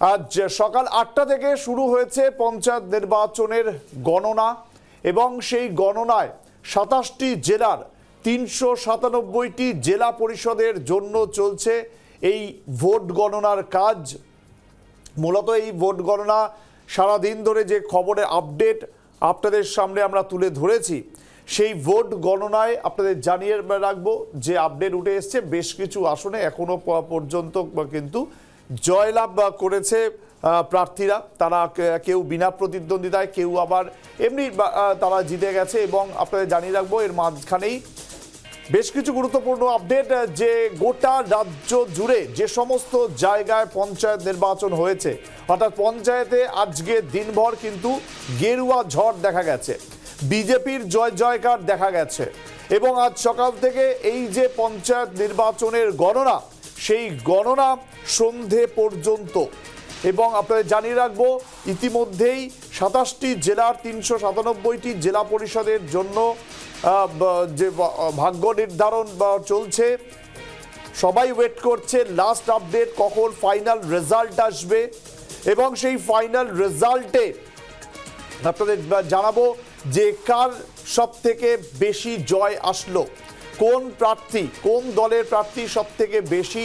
আজ সকাল আটটা থেকে শুরু হয়েছে পঞ্চায়েত নির্বাচনের গণনা এবং সেই গণনায় সাতাশটি জেলার তিনশো সাতানব্বইটি জেলা পরিষদের জন্য চলছে এই ভোট গণনার কাজ। মূলত এই ভোট গণনা সারাদিন ধরে যে খবরের আপডেট আপনাদের সামনে আমরা তুলে ধরেছি, সেই ভোট গণনায় আপনাদের জানিয়ে রাখব যে আপডেট উঠে এসছে, বেশ কিছু আসনে এখনও প- পর্যন্ত কিন্তু জয়লাভ করেছে প্রার্থীরা। তারা কেউ বিনা প্রতিদ্বন্দ্বিতায়, কেউ আবার এমনি তারা জিতে গেছে এবং আপনাদের জানিয়ে রাখব, এর মাঝখানেই বেশ কিছু গুরুত্বপূর্ণ আপডেট যে গোটা রাজ্য জুড়ে যে সমস্ত জায়গায় পঞ্চায়েত নির্বাচন হয়েছে, অর্থাৎ পঞ্চায়েতে আজকে দিনভর কিন্তু গেরুয়া ঝড় দেখা গেছে। বিজেপির জয় জয়কার দেখা গেছে এবং আজ সকাল থেকে এই যে পঞ্চায়েত নির্বাচনের গণনা সেই গণনা সন্ধে পর্যন্ত। এবং আপনাদের জানিয়ে রাখব, ইতিমধ্যেই সাতাশটি জেলার তিনশো সাতানব্বইটি জেলা পরিষদের জন্য যে ভাগ্য নির্ধারণ চলছে। সবাই ওয়েট করছে লাস্ট আপডেট কখন ফাইনাল রেজাল্ট আসবে। এবং সেই ফাইনাল রেজাল্টে আপনাদের জানাব যে কার সব থেকে বেশি জয় আসলো। কোন প্রার্থী কোন দলের প্রার্থী সব থেকে বেশি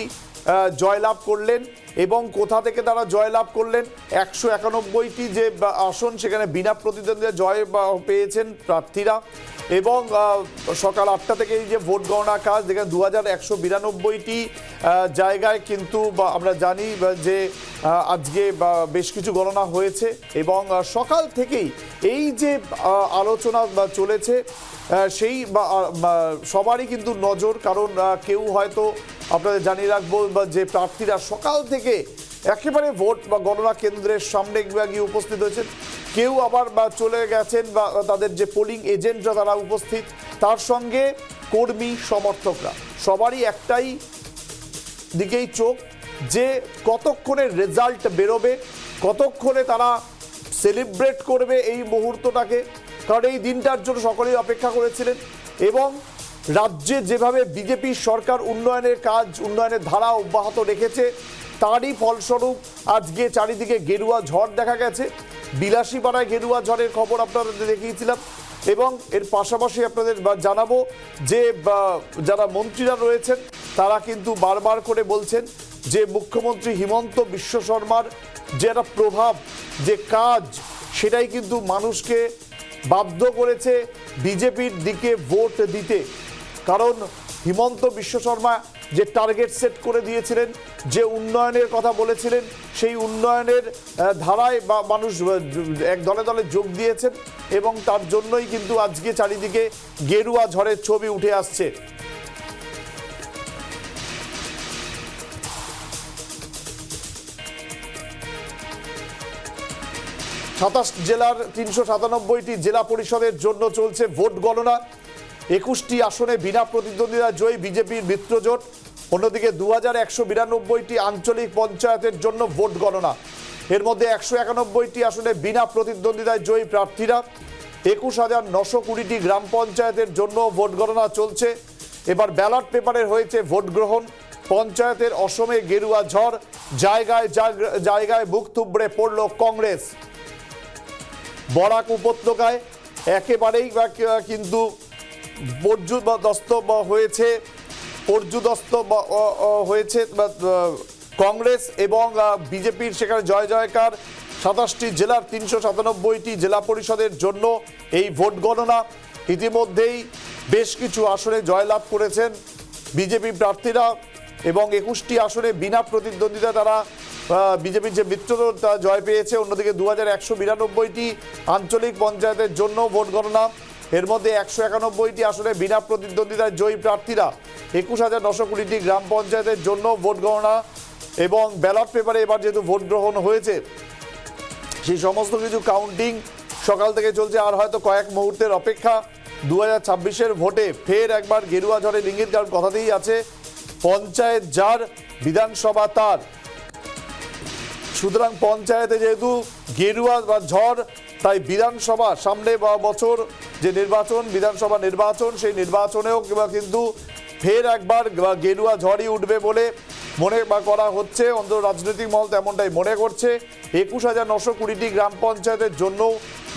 জয়লাভ করলেন? এবং কোথা থেকে তারা জয়লাভ করলেন? একশো একানব্বইটি যে আসন, সেখানে বিনা প্রতিদ্বন্দ্বিতা জয় পেয়েছেন প্রার্থীরা। এবং সকাল আটটা থেকে এই যে ভোট গণনা কাজ, যেখানে দু হাজার একশো বিরানব্বইটি জায়গায় কিন্তু আমরা জানি যে আজকে বেশ কিছু গণনা হয়েছে। এবং সকাল থেকেই এই যে আলোচনা চলেছে সেই সবারই কিন্তু নজর। কারণ কেউ হয়তো আপনাদের জানিয়ে রাখব যে প্রার্থীরা সকাল থেকে একেবারে ভোট বা গণনা কেন্দ্রের সামনে গিয়ে উপস্থিত হয়েছেন। কেউ আবার বা চলে গেছেন বা তাদের যে পোলিং এজেন্টরা তারা উপস্থিত। তার সঙ্গে কর্মী সমর্থকরা। সবারই একটাই দিকেই চোখ যে কতক্ষণে রেজাল্ট বেরোবে, কতক্ষণে তারা সেলিব্রেট করবে এই মুহূর্তটাকে। কারণ এই দিনটার জন্য সকলেই অপেক্ষা করেছিলেন এবং রাজ্যে যেভাবে বিজেপি সরকার উন্নয়নের কাজ, উন্নয়নের ধারা অব্যাহত রেখেছে তারই ফলস্বরূপ আজকে চারিদিকে গেরুয়া ঝড় দেখা গেছে। বিলাসীপাড়ায় গেরুয়া ঝড়ের খবর আপনাদের দেখিয়েছিলাম এবং এর পাশাপাশি আপনাদের জানাব যে যারা মন্ত্রীরা রয়েছেন, তারা কিন্তু বারবার করে বলছেন যে, মুখ্যমন্ত্রী হিমন্ত বিশ্ব শর্মার যে একটা প্রভাব, যে কাজ, সেটাই কিন্তু মানুষকে বাধ্য করেছে বিজেপির দিকে ভোট দিতে। কারণ হিমন্ত বিশ্ব শর্মা যে টার্গেট সেট করে দিয়েছিলেন, যে উন্নয়নের কথা বলেছিলেন, সেই উন্নয়নের ধারায় বা মানুষ এক দলে দলে যোগ দিয়েছেন এবং তার জন্যই কিন্তু আজকে চারিদিকে গেরুয়া ঝড়ের ছবি উঠে আসছে। সাতাশ জেলার তিনশো সাতানব্বইটি জেলা পরিষদের জন্য চলছে ভোট গণনা। একুশটি আসনে বিনা প্রতিদ্বন্দ্বিতা জয়ী বিজেপির মিত্রজোট। অন্যদিকে দু হাজার একশো বিরানব্বইটি আঞ্চলিক পঞ্চায়েতের জন্য ভোট গণনা। এর মধ্যে একশো একানব্বইটি আসনে বিনা প্রতিদ্বন্দ্বিতায় জয়ী প্রার্থীরা। একুশ হাজার নশো কুড়িটি গ্রাম পঞ্চায়েতের জন্য ভোট গণনা চলছে। এবার ব্যালট পেপারের হয়েছে ভোট গ্রহণ। পঞ্চায়েতের অসমে গেরুয়া ঝড়, জায়গায় জায়গায় বুক থুবড়ে পড়ল কংগ্রেস। বরাক উপত্যকায় একেবারেই কিন্তু পর্যুদস্ত হয়েছে পর্যুদস্ত হয়েছে কংগ্রেস এবং বিজেপির সেখানে জয় জয়কার সাতাশটি জেলার তিনশো সাতানব্বইটি জেলা পরিষদের জন্য এই ভোট গণনা। ইতিমধ্যেই বেশ কিছু আসনে জয়লাভ করেছেন বিজেপি প্রার্থীরা এবং একুশটি আসনে বিনা প্রতিদ্বন্দ্বিতা তারা বিজেপির যে মিত্রদল তা জয় পেয়েছে। অন্যদিকে দু হাজার একশো বিরানব্বইটি আঞ্চলিক পঞ্চায়েতের জন্য ভোট গণনা। এর মধ্যে একশো একানব্বইটি আসনে বিনা প্রতিদ্বন্দ্বিতায় জয়ী প্রার্থীরা একুশ হাজার নশো কুড়িটি গ্রাম পঞ্চায়েতের জন্য ভোট গণনা এবং ব্যালট পেপারে এবার যেহেতু ভোট গ্রহণ হয়েছে, সেই সমস্ত কিছু কাউন্টিং সকাল থেকে চলছে আর হয়তো কয়েক মুহূর্তের অপেক্ষা। দু হাজার ভোটে ফের একবার গেরুয়া ঝড়ের ইঙ্গিত কারণ কথাতেই আছে, পঞ্চায়েত যার, বিধানসভা তার। সুতরাং পঞ্চায়েতে যেহেতু গেরুয়া বা ঝড়, তাই বিধানসভা সামনে বা বছর যে নির্বাচন, বিধানসভা নির্বাচন, সেই নির্বাচনেও কিন্তু ফের একবার গেরুয়া ঝড়ই উঠবে বলে মনে বা করা হচ্ছে। অন্তর রাজনৈতিক মহল তেমনটাই মনে করছে। একুশ হাজার নশো কুড়িটি গ্রাম পঞ্চায়েতের জন্য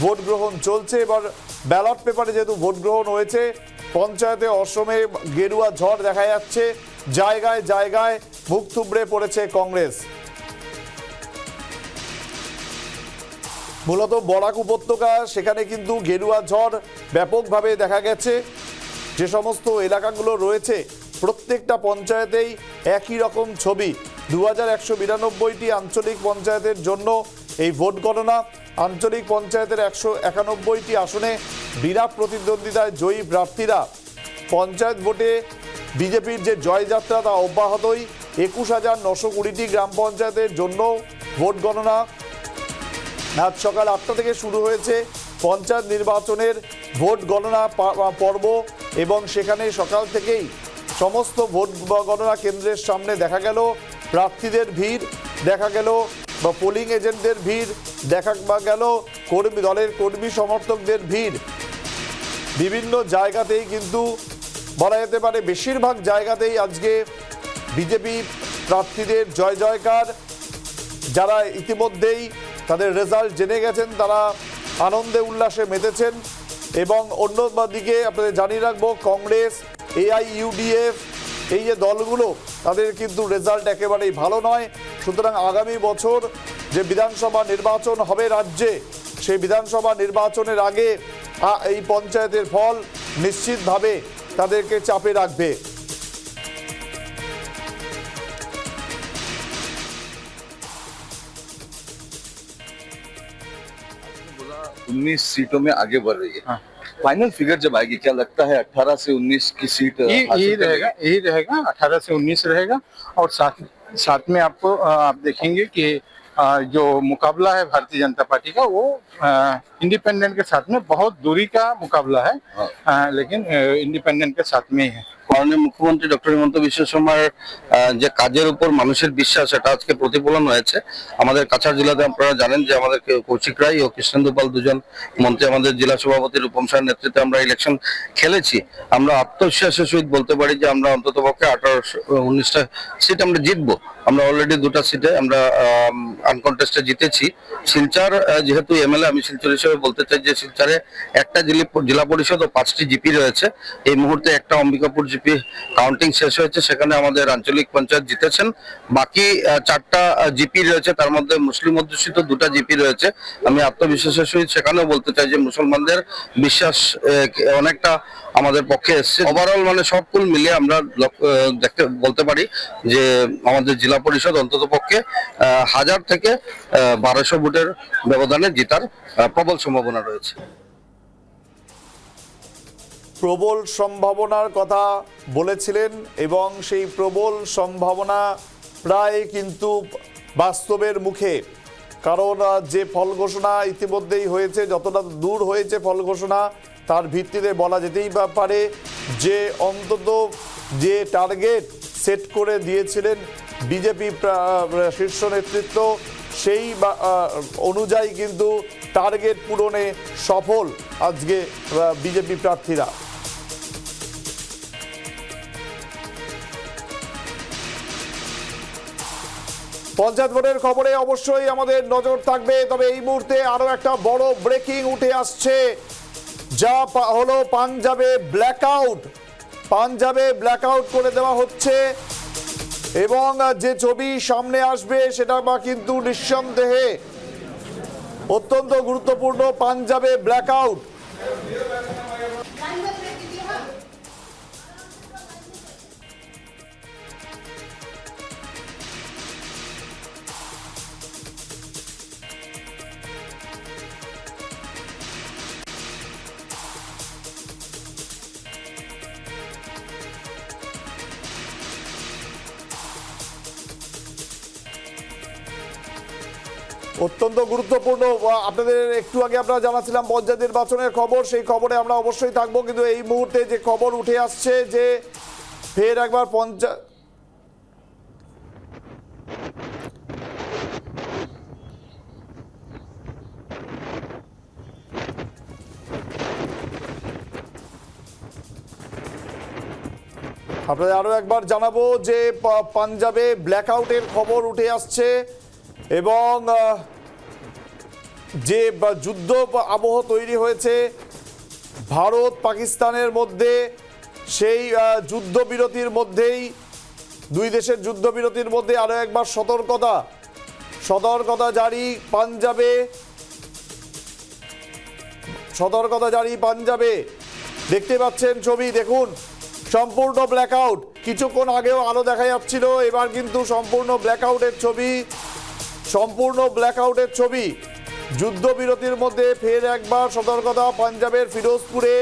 ভোট গ্রহণ চলছে। এবার ব্যালট পেপারে যেহেতু ভোট গ্রহণ হয়েছে, পঞ্চায়েতে অসমে গেরুয়া ঝড় দেখা যাচ্ছে। জায়গায় জায়গায় মুখ থুবড়ে পড়েছে কংগ্রেস। মূলত বরাক উপত্যকা, সেখানে কিন্তু গেরুয়া ঝড় ব্যাপকভাবে দেখা গেছে। যে সমস্ত এলাকাগুলো রয়েছে, প্রত্যেকটা পঞ্চায়েতেই একই রকম ছবি। দু হাজার একশো বিরানব্বইটি আঞ্চলিক পঞ্চায়েতের জন্য এই ভোট গণনা, আঞ্চলিক পঞ্চায়েতের একশো একানব্বইটি আসনে বিরাট প্রতিদ্বন্দ্বিতায় জয়ী প্রার্থীরা। পঞ্চায়েত ভোটে বিজেপির যে জয়যাত্রা, তা অব্যাহতই। একুশ হাজার নশো কুড়িটি গ্রাম পঞ্চায়েতের জন্য ভোট গণনা আজ সকাল আটটা থেকে শুরু হয়েছে পঞ্চায়েত নির্বাচনের ভোট গণনা পর্ব এবং সেখানে সকাল থেকেই সমস্ত ভোট গণনা কেন্দ্রের সামনে দেখা গেল প্রার্থীদের ভিড়, দেখা গেল বা পোলিং এজেন্টদের ভিড়, দেখা বা গেল কর্মী, দলের কর্মী সমর্থকদের ভিড়। বিভিন্ন জায়গাতেই কিন্তু বলা যেতে পারে বেশিরভাগ জায়গাতেই আজকে বিজেপি প্রার্থীদের জয় জয়কার যারা ইতিমধ্যেই তাদের রেজাল্ট জেনে গেছেন, তারা আনন্দে উল্লাসে মেতেছেন এবং অন্য দিকে আপনাদের জানিয়ে রাখব, কংগ্রেস এআইইউডিএফ এই যে দলগুলো, তাদের কিন্তু রেজাল্ট একেবারেই ভালো নয়। সুতরাং আগামী বছর যে বিধানসভা নির্বাচন হবে রাজ্যে, সেই বিধানসভা নির্বাচনের আগে এই পঞ্চায়েতের ফল নিশ্চিতভাবে তাদেরকে চাপে রাখবে। उन्नीस सीटों में आगे बढ़ रही है हाँ। फाइनल फिगर जब आएगी क्या लगता है 18 से 19 की सीट यही? रहेगा यही रहेगा अठारह से उन्नीस रहेगा और साथ साथ में आपको आप देखेंगे कि जो मुकाबला है भारतीय जनता पार्टी का वो इंडिपेंडेंट के साथ में बहुत दूरी का मुकाबला है हाँ। लेकिन इंडिपेंडेंट के साथ में ही है মাননীয় মুখ্যমন্ত্রী ডক্টর হিমন্ত বিশ্ব শর্মার যে কাজের উপর মানুষের বিশ্বাস এটা আজকে প্রতিফলন হয়েছে। আমাদের কাছাড় জেলাতে আপনারা জানেন যে আমাদের কৌশিক রায় ও কৃষ্ণেন্দু পাল দুজন মন্ত্রী, আমাদের জেলা সভাপতি রূপম সাহের নেতৃত্বে আমরা ইলেকশন খেলেছি। আমরা আত্মবিশ্বাসের সহিত বলতে পারি যে আমরা অন্তত পক্ষে আঠারোশো উনিশটা সিট আমরা জিতবো। আমরা অলরেডি দুটো সিটে আমরা আনকন্টেস্টে জিতেছি। শিলচর যেহেতু এমএলএ আমি শিলচর হিসেবে বলতে চাই যে শিলচরে একটা জেলি- পরিষদ ও পাঁচটি জিপি রয়েছে। এই মুহূর্তে একটা অম্বিকাপুর জিপি কাউন্টিং শেষ হয়েছে, সেখানে আমাদের আঞ্চলিক পঞ্চায়েত জিতেছেন। বাকি চারটা জিপি রয়েছে, তার মধ্যে মুসলিম অধ্যুষিত দুটা জিপি রয়েছে। আমি আত্মবিশ্বাসের সহিত সেখানেও বলতে চাই যে মুসলমানদের বিশ্বাস অনেকটা আমাদের পক্ষে এসছে। ওভারঅল মানে সব কুল মিলিয়ে আমরা দেখতে, বলতে পারি যে আমাদের জেলা পরিষদ অন্তত পক্ষে হাজার থেকে বারোশো ভোটের ব্যবধানে জেতার প্রবল সম্ভাবনা রয়েছে। প্রবল সম্ভাবনার কথা বলেছিলেন এবং সেই প্রবল সম্ভাবনা প্রায় কিন্তু বাস্তবের মুখে। কারণ যে ফল ঘোষণা ইতিমধ্যেই হয়েছে, যতটা দূর হয়েছে ফল ঘোষণা, তার ভিত্তিতে বলা যেতেই পারে যে অন্তত যে টার্গেট সেট করে দিয়েছিলেন বিজেপি শীর্ষ নেতৃত্ব সেই অনুযায়ী কিন্তু টার্গেট পূরণে সফল আজকে বিজেপি প্রার্থীরা। পঞ্চায়েত ভোটের খবরে অবশ্যই আমাদের নজর থাকবে, তবে এই মুহূর্তে আরও একটা বড় ব্রেকিং উঠে আসছে। যা হলো পাঞ্জাবে ব্ল্যাকআউট পাঞ্জাবে ব্ল্যাকআউট করে দেওয়া হচ্ছে। এবং যে ছবি সামনে আসবে সেটা কিন্তু নিঃসন্দেহে অত্যন্ত গুরুত্বপূর্ণ পাঞ্জাবে ব্ল্যাকআউট। অত্যন্ত গুরুত্বপূর্ণ। আপনাদের একটু আগে আমরা জানাছিলাম পঞ্চায়েত নির্বাচনের খবর, সেই খবরে আমরা অবশ্যই থাকব। কিন্তু এই মুহূর্তে যে খবর উঠে আসছে যে ফের একবার পঞ্চায়েত আপনাদের আরও একবার জানাব যে পাঞ্জাবে ব্ল্যাকআউটের খবর উঠে আসছে। এবং যে যুদ্ধ আবহ তৈরি হয়েছে, ভারত পাকিস্তানের মধ্যে, সেই যুদ্ধবিরতির মধ্যেই, দুই দেশের যুদ্ধবিরতির মধ্যে আরও একবার সতর্কতা সতর্কতা জারি পাঞ্জাবে, সতর্কতা জারি পাঞ্জাবে। দেখতে পাচ্ছেন ছবি, দেখুন, সম্পূর্ণ ব্ল্যাকআউট কিছুক্ষণ আগেও আলো দেখা যাচ্ছিল, এবার কিন্তু সম্পূর্ণ ব্ল্যাকআউটের ছবি। সম্পূর্ণ ব্ল্যাকআউটের ছবি। যুদ্ধবিরতির মধ্যে ফের একবার সতর্কতা পাঞ্জাবের ফিরোজপুরে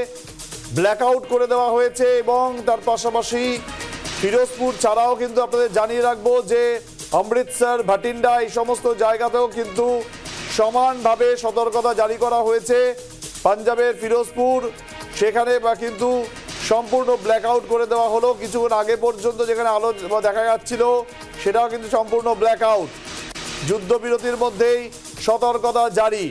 ব্ল্যাকআউট করে দেওয়া হয়েছে এবং তার পাশাপাশি ফিরোজপুর ছাড়াও কিন্তু আপনাদের জানিয়ে রাখব যে অমৃতসর ভাটিন্ডা এই সমস্ত জায়গাতেও কিন্তু সমানভাবে সতর্কতা জারি করা হয়েছে পাঞ্জাবের ফিরোজপুর। সেখানে বা কিন্তু সম্পূর্ণ ব্ল্যাকআউট করে দেওয়া হলো। কিছুক্ষণ আগে পর্যন্ত যেখানে আলো দেখা যাচ্ছিল, সেটাও কিন্তু সম্পূর্ণ ব্ল্যাকআউট যুদ্ধবিরতির মধ্যেই সতর্কতা জারি।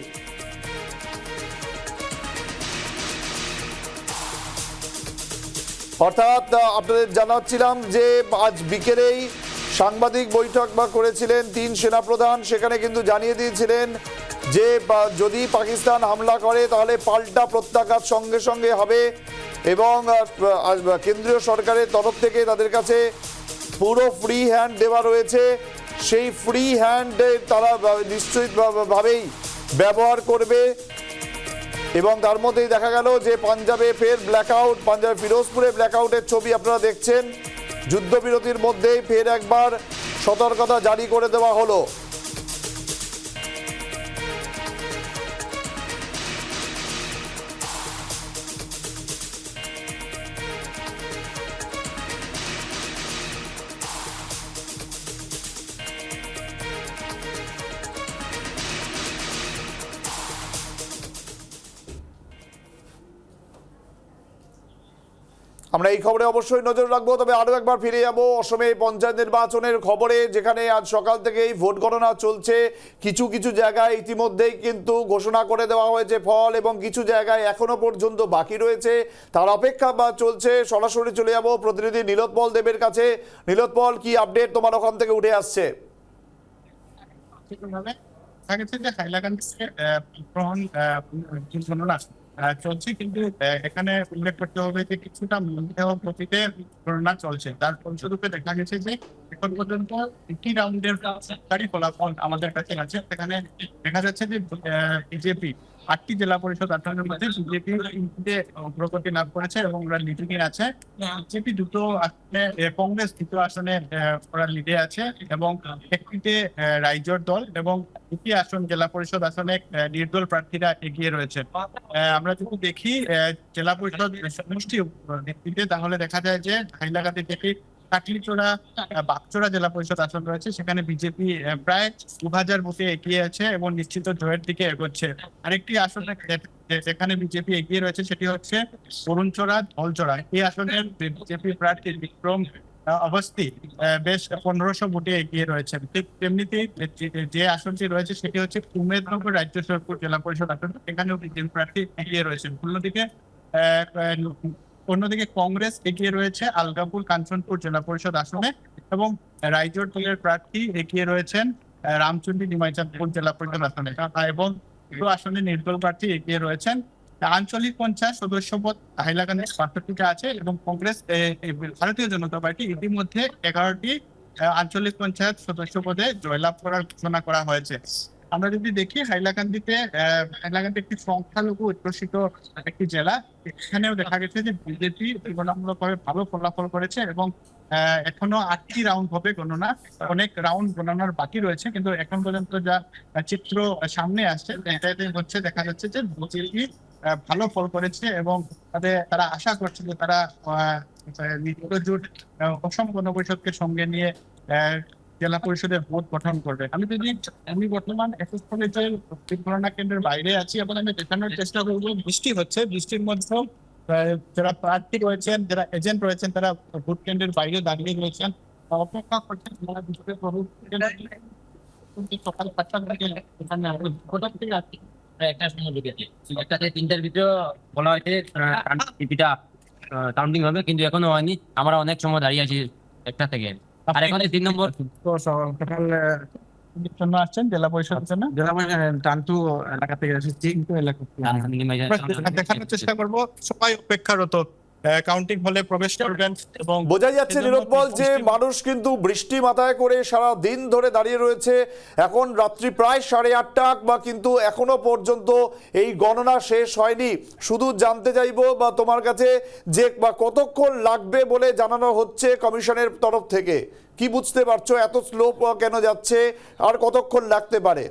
অর্থাৎ আপনাদের জানাচ্ছিলাম যে আজ বিকেলেই সাংবাদিক বৈঠক বা করেছিলেন তিন সেনাপ্রধান। সেখানে কিন্তু জানিয়ে দিয়েছিলেন যে যদি পাকিস্তান হামলা করে, তাহলে পাল্টা প্রত্যাঘাত সঙ্গে সঙ্গে হবে এবং কেন্দ্রীয় সরকারের তরফ থেকে তাদের কাছে পুরো ফ্রি হ্যান্ড দেওয়া রয়েছে। সেই ফ্রি হ্যান্ডে তারা বা- নিশ্চিতভাবেই ব্যবহার করবে। এবং তার মধ্যেই দেখা গেল যে পাঞ্জাবে ফের ব্ল্যাকআউট পাঞ্জাবে ফিরোজপুরে ব্ল্যাকআউটের ছবি আপনারা দেখছেন। যুদ্ধবিরতির মধ্যেই ফের একবার সতর্কতা জারি করে দেওয়া হলো। আমরা এই খবরে অবশ্যই নজর রাখব তবে আরও একবার ফিরে যাব অসমে পঞ্চায়েত নির্বাচনের খবরে যেখানে আজ সকাল থেকেই ভোট গণনা চলছে কিছু কিছু জায়গায় ইতিমধ্যেই কিন্তু ঘোষণা করে দেওয়া হয়েছে ফল এবং কিছু জায়গায় এখনও পর্যন্ত বাকি রয়েছে তার অপেক্ষা বা চলছে সরাসরি চলে যাব প্রতিনিধি নীলোৎপল দেবের কাছে নীলোৎপল কি আপডেট তোমার ওখান থেকে উঠে আসছে হাইলাকান্দি গণনা চলছে কিন্তু এখানে উল্লেখ করতে হবে যে কিছুটা মৃতদেহ প্রতিতে গণনা চলছে। তার ফলস্বরূপে দেখা গেছে যে এখন পর্যন্ত একটি রাউন্ডের ফলাফল আমাদের কাছে আছে। সেখানে দেখা যাচ্ছে যে বিজেপি আটটি জেলা পরিষদ আসনের মধ্যে বিজেপি অগ্রগতি লাভ করেছে এবং ওরা লিডিং এ আছে। বিজেপি দুটো আসনে কংগ্রেস দুটো আসনে ওরা লিডে আছে এবং একটিতে রাইজোর দল এবং দুটি আসন জেলা পরিষদ আসনে নির্দল প্রার্থীরা এগিয়ে রয়েছে। আমরা যদি দেখি জেলা পরিষদ সমষ্টি ভিত্তিতে তাহলে দেখা যায় যে হাইলাকান্দি থেকে কাটলিচোড়া আহ, বাগচোড়া জেলা পরিষদ আসন রয়েছে। সেখানে বিজেপি প্রায় দু হাজার বুথে এগিয়ে আছে এবং নিশ্চিত জয়ের দিকে এগোচ্ছে। আরেকটি আসন যেখানে বিজেপি এগিয়ে রয়েছে সেটি হচ্ছে বরুণচোড়া ধলচোড়া। এই আসনের বিজেপি প্রার্থী বিক্রম অবস্থি বেশ পনেরোশো ভোটে এগিয়ে রয়েছে ঠিক তেমনিতে যে- আসনটি রয়েছে সেটি হচ্ছে উমেদনগর রাজ্য সরকার জেলা পরিষদ আসন। এখানেও বিজেপি প্রার্থী এগিয়ে রয়েছে অন্যদিকে অন্যদিকে কংগ্রেস এগিয়ে রয়েছে আলগাপুর কাঞ্চনপুর জেলা পরিষদ আসনে এবং রাইজোর দলের প্রার্থী এগিয়ে রয়েছেন রামচন্ডী নিমাইচাঁদপুর জেলা পরিষদ আসনে। এবং দুটো আসনে নির্দল প্রার্থী এগিয়ে রয়েছেন। আঞ্চলিক পঞ্চায়েত সদস্য পদ হাইলাকান্দি বাষট্টিটা আছে এবং কংগ্রেস ভারতীয় জনতা পার্টি ইতিমধ্যে এগারোটি আঞ্চলিক পঞ্চায়েত সদস্য পদে জয়লাভ করার ঘোষণা করা হয়েছে। আমরা যদি দেখি হাইলাকান্দিতে হাইলাকান্দি একটি সংখ্যালঘু অধ্যুষিত একটি জেলা। এখানেও দেখা গেছে যে বিজেপি তুলনামূলকভাবে ভালো ফলাফল করেছে এবং এখনও আটটি রাউন্ড হবে গণনা। অনেক রাউন্ড গণনার বাকি রয়েছে কিন্তু এখন পর্যন্ত যা চিত্র সামনে আসছে এটাতে হচ্ছে দেখা যাচ্ছে যে বিজেপি ভালো ফল করেছে এবং তাদের তারা আশা করছে যে তারা আহ, অসম গণপরিষদকে সঙ্গে নিয়ে জেলা পরিষদের ভোট গঠন করবে। আমি যদি, আমি বর্তমান কেন্দ্রের বাইরে আছি এবং আমি দেখানোর চেষ্টা করব। বৃষ্টি হচ্ছে, বৃষ্টির মধ্যেও যারা প্রার্থী রয়েছেন, যারা এজেন্ট রয়েছেন, তারা ভোট কেন্দ্রের বাইরে দাঁড়িয়ে রয়েছেন। অপেক্ষা করছেন সকাল থেকে আসছেন? একটা সময় ঢুকেছে একটাতে তিনটার ভিতরে বলা হয়েছে কাউন্টিং হবে, কিন্তু এখনও হয়নি। আমরা অনেক সময় দাঁড়িয়ে আছি একটা থেকে। আর এখন তিন নম্বর টোটাল জন্য আসছেন জেলা পরিষদের জন্য? জেলা টানটু এলাকা থেকে এসেছি। আমরা দেখানোর চেষ্টা করব। সবাই অপেক্ষারত। কাউন্টিং হলে প্রবেশ করবেন এবং বোঝাই যাচ্ছে নিরোৎপল যে মানুষ কিন্তু বৃষ্টি মাথায় করে সারা দিন ধরে দাঁড়িয়ে রয়েছে। এখন রাত্রি প্রায় সাড়ে আটটা বা কিন্তু এখনও পর্যন্ত এই গণনা শেষ হয়নি। শুধু জানতে চাইব বা তোমার কাছে যে বা কতক্ষণ লাগবে বলে জানানো হচ্ছে কমিশনের তরফ থেকে। কি বুঝতে পারছ? এত স্লো কেন যাচ্ছে? আর কতক্ষণ লাগতে পারে?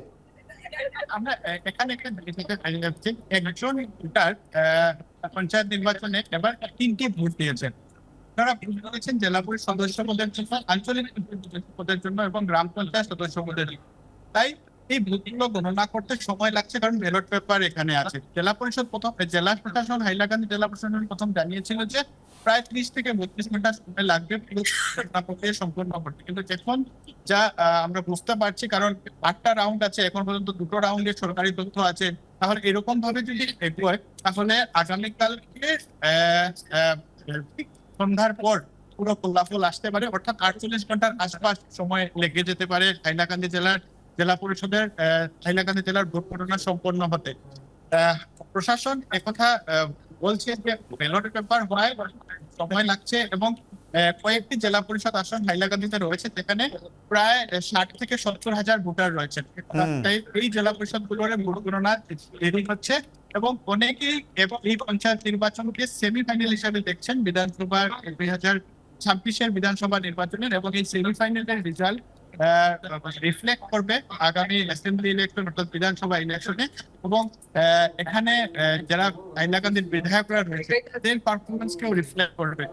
আমরা এখানে একটা একজন পঞ্চায়েত নির্বাচনে এবার তিনটি ভোট দিয়েছেন তারা ভোট দিয়েছেন জেলা পরিষদ সদস্য পদের জন্য, আঞ্চলিক পদের জন্য এবং গ্রাম পঞ্চায়েত সদস্য পদের জন্য। তাই এই ভোটগুলো গণনা করতে সময় লাগছে কারণ ব্যালট পেপার এখানে আছে জেলা পরিষদ প্রথম, জেলা প্রশাসন, হাইলাকান্দি জেলা প্রশাসন প্রথম জানিয়েছিল যে প্রায় ত্রিশ থেকে বত্রিশ ঘণ্টা সময় লাগবে পুরো প্রক্রিয়া সম্পূর্ণ করতে। কিন্তু এখন যা আমরা বুঝতে পারছি, কারণ আটটা রাউন্ড আছে, এখন পর্যন্ত দুটো রাউন্ডে সরকারি তথ্য আছে, তাহলে এরকম ভাবে যদি এগোয়, তাহলে আগামীকালকে সন্ধ্যার পর পুরো ফলাফল আসতে পারে, অর্থাৎ আটচল্লিশ ঘণ্টার আশপাশ সময় লেগে যেতে পারে হাইলাকান্দি জেলার, জেলা পরিষদের হাইলাকান্দি জেলার ভোট গণনা সম্পন্ন হতে। প্রশাসন একথা বলছে যে ব্যালট পেপার হয় সময় লাগছে এবং কয়েকটি জেলা পরিষদ আসন হাইলাকান্দিতে রয়েছে যেখানে প্রায় ষাট থেকে সত্তর হাজার ভোটার রয়েছেন হুম। তাই এই জেলা পরিষদগুলোর ভোট গণনা দেরি হচ্ছে এবং অনেকেই এবং এই পঞ্চায়েত নির্বাচনকে সেমিফাইনাল হিসাবে দেখছেন বিধানসভার দুই হাজার ছাব্বিশের বিধানসভা নির্বাচনের এবং এই সেমিফাইনালের রেজাল্ট রিফ্লেক্ট করবে আগামী অ্যাসেম্বলি ইলেকশন অর্থাৎ বিধানসভা ইলেকশনে এবং এখানে যারা হাইলাকান্দির বিধায়করা রয়েছে, তাদের পারফরমেন্স কেও রিফ্লেক্ট করবে।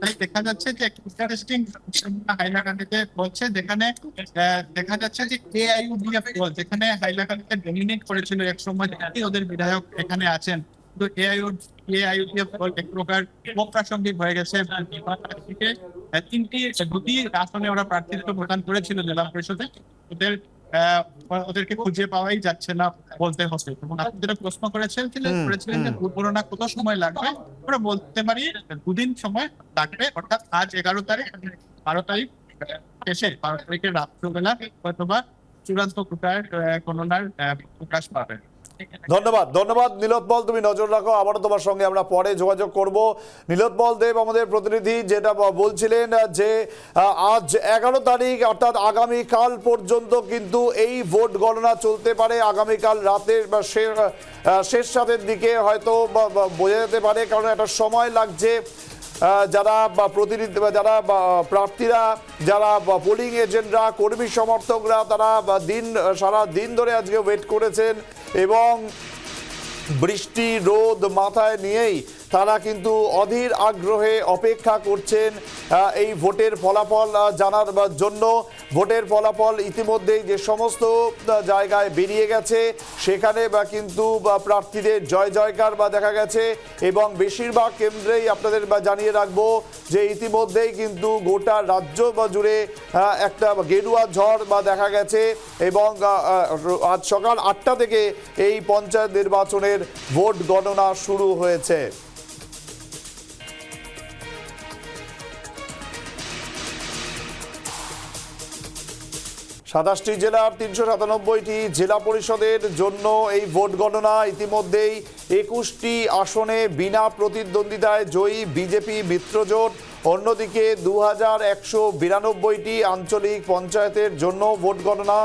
তাই দেখা যাচ্ছে যে ইন্টারেস্টিং হাইলাকান্দিতে বলছে যেখানে দেখা যাচ্ছে যে এআইইউডিএফ দল, যেখানে হাইলাকান্দিতে ডমিনেট করেছিল এক সময় ওদের বিধায়ক এখানে আছেন। তো এআইইউ এক প্রকার অপ্রাসঙ্গিক হয়ে গেছে। তিনটি দুটি আসনে ওরা প্রার্থিত্ব প্রদান করেছিল জেলা পরিষদে। ওদের ওদেরকে খুঁজে পাওয়াই যাচ্ছে না বলতে হচ্ছে এবং আপনি যেটা প্রশ্ন করেছেন করেছিলেন যে। কত সময় লাগবে? আমরা বলতে পারি দুদিন সময় লাগবে। অর্থাৎ আজ এগারো তারিখ বারো তারিখ শেষে বারো তারিখের রাত্রবেলা অথবা চূড়ান্ত গণনার প্রকাশ পাবে ধন্যবাদ ধন্যবাদ নীলোৎপল তুমি নজর রাখো, আবারও তোমার সঙ্গে আমরা পরে যোগাযোগ করব। নীলোৎপল দেব, আমাদের প্রতিনিধি যেটা বলছিলেন যে আজ এগারো তারিখ, অর্থাৎ আগামীকাল পর্যন্ত কিন্তু এই ভোট গণনা চলতে পারে। আগামীকাল রাতের বা শেষ রাতের দিকে হয়তো বোঝা যেতে পারে, কারণ একটা সময় লাগছে যারা বা প্রতিনিধি যারা প্রার্থীরা, যারা পোলিং এজেন্টরা কর্মী সমর্থকরা, তারা দিন, সারা দিন ধরে আজকে ওয়েট করেছেন। এবং বৃষ্টি রোদ মাথায় নিয়েই তারা কিন্তু অধীর আগ্রহে অপেক্ষা করছেন এই ভোটের ফলাফল জানার জন্য। ভোটের ফলাফল ইতিমধ্যেই যে সমস্ত জায়গায় বেরিয়ে গেছে, সেখানে বা কিন্তু প্রার্থীদের জয় জয়কার বা দেখা গেছে, এবং বেশিরভাগ কেন্দ্রেই আপনাদের বা জানিয়ে রাখব যে ইতিমধ্যেই কিন্তু গোটা রাজ্য বা জুড়ে একটা গেরুয়া ঝড় বা দেখা গেছে, এবং আজ সকাল আটটা থেকে এই পঞ্চায়েত নির্বাচনের ভোট গণনা শুরু হয়েছে। সাতাশটি জেলার তিনশো সাতানব্বইটি জেলা পরিষদের জন্য এই ভোট গণনা ইতিমধ্যেই একুশটি আসনে বিনা প্রতিদ্বন্দ্বিতায় জয়ী বিজেপি মিত্রজোট। অন্যদিকে দু হাজার একশো বিরানব্বইটি আঞ্চলিক পঞ্চায়েতের জন্য ভোট গণনা,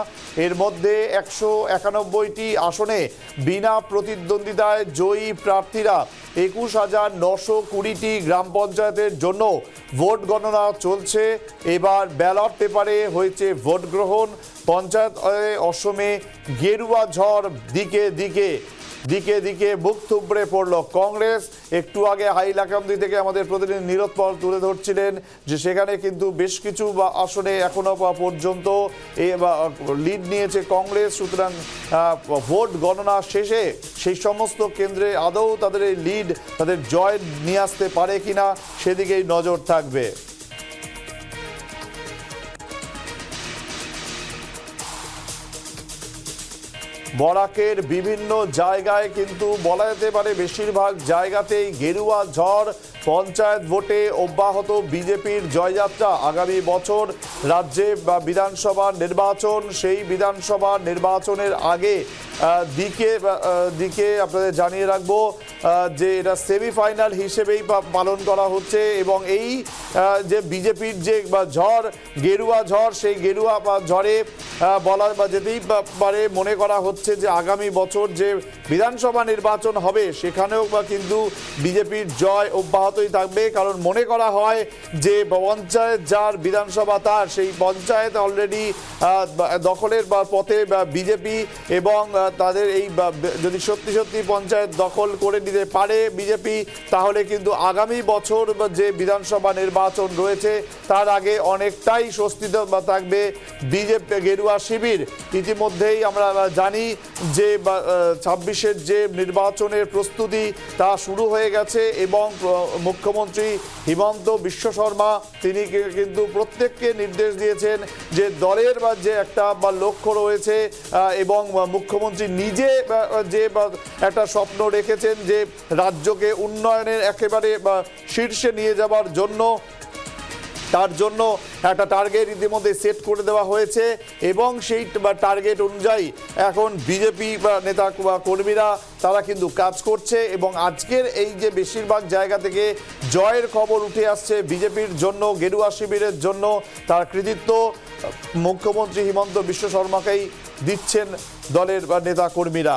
এর মধ্যে একশো একানব্বইটি আসনে বিনা প্রতিদ্বন্দ্বিতায় জয়ী প্রার্থীরা একুশ হাজার নশো কুড়িটি গ্রাম পঞ্চায়েতের জন্য ভোট গণনা চলছে। এবার ব্যালট পেপারে হয়েছে ভোট গ্রহণ। পঞ্চায়েত অসমে গেরুয়া ঝড় দিকে দিকে দিকে দিকে বুক থুবড়ে পড়ল কংগ্রেস। একটু আগে হাইলাকান্দি থেকে আমাদের প্রতিনিধি নীরোৎপল তুলে ধরছিলেন যে সেখানে কিন্তু বেশ কিছু বা আসনে এখনও পর্যন্ত লিড নিয়েছে কংগ্রেস। সুতরাং ভোট গণনা শেষে সেই সমস্ত কেন্দ্রে আদৌ তাদের এই লিড, তাদের জয় নিয়ে আসতে পারে কিনা সেদিকেই নজর থাকবে। বরাকের বিভিন্ন জায়গায় কিন্তু বলা যেতে পারে বেশিরভাগ জায়গাতেই গেরুয়া ঝড় পঞ্চায়েত ভোটে অব্যাহত বিজেপির জয়যাত্রা। আগামী বছর রাজ্যে বা বিধানসভা নির্বাচন, সেই বিধানসভা নির্বাচনের আগে দিকে দিকে আপনাদের জানিয়ে রাখব যে এটা সেমিফাইনাল হিসেবেই পালন করা হচ্ছে এবং এই যে বিজেপির যে ঝড়, গেরুয়া ঝড়, সেই গেরুয়া ঝড়ে বলা বা যেতেই পারে মনে করা হচ্ছে যে আগামী বছর যে বিধানসভা নির্বাচন হবে, সেখানেও বা কিন্তু বিজেপির জয় অব্যাহতই থাকবে, কারণ মনে করা হয় যে পঞ্চায়েত যার বিধানসভা তার, সেই পঞ্চায়েত অলরেডি দখলের বা, পথে বিজেপি এবং তাদের এই যদি সত্যি সত্যি পঞ্চায়েত দখল করে নিতে পারে বিজেপি, তাহলে কিন্তু আগামী বছর যে বিধানসভা নির্বাচন রয়েছে, তার আগে অনেকটাই স্বস্তিতে থাকবে বিজেপি, গেরুয়া শিবির। ইতিমধ্যেই আমরা জানি যে ছাব্বিশের যে নির্বাচনের প্রস্তুতি, তা শুরু হয়ে গেছে এবং মুখ্যমন্ত্রী হিমন্ত বিশ্ব শর্মা, তিনি কিন্তু প্রত্যেককে নির্দেশ দিয়েছেন যে দলের বা যে একটা বা লক্ষ্য রয়েছে এবং মুখ্যমন্ত্রী নিজে যে একটা স্বপ্ন রেখেছেন যে রাজ্যকে উন্নয়নের একেবারে শীর্ষে নিয়ে যাওয়ার জন্য তার জন্য একটা টার্গেট ইতিমধ্যে সেট করে দেওয়া হয়েছে এবং সেই টার্গেট অনুযায়ী এখন বিজেপি বা নেতা কর্মীরা তারা কিন্তু কাজ করছে এবং আজকের এই যে বেশিরভাগ জায়গা থেকে জয়ের খবর উঠে আসছে বিজেপির জন্য, গেরুয়া শিবিরের জন্য। তার কৃতিত্ব মুখ্যমন্ত্রী হিমন্ত বিশ্ব শর্মাকেই দিচ্ছেন দলের বা নেতা কর্মীরা।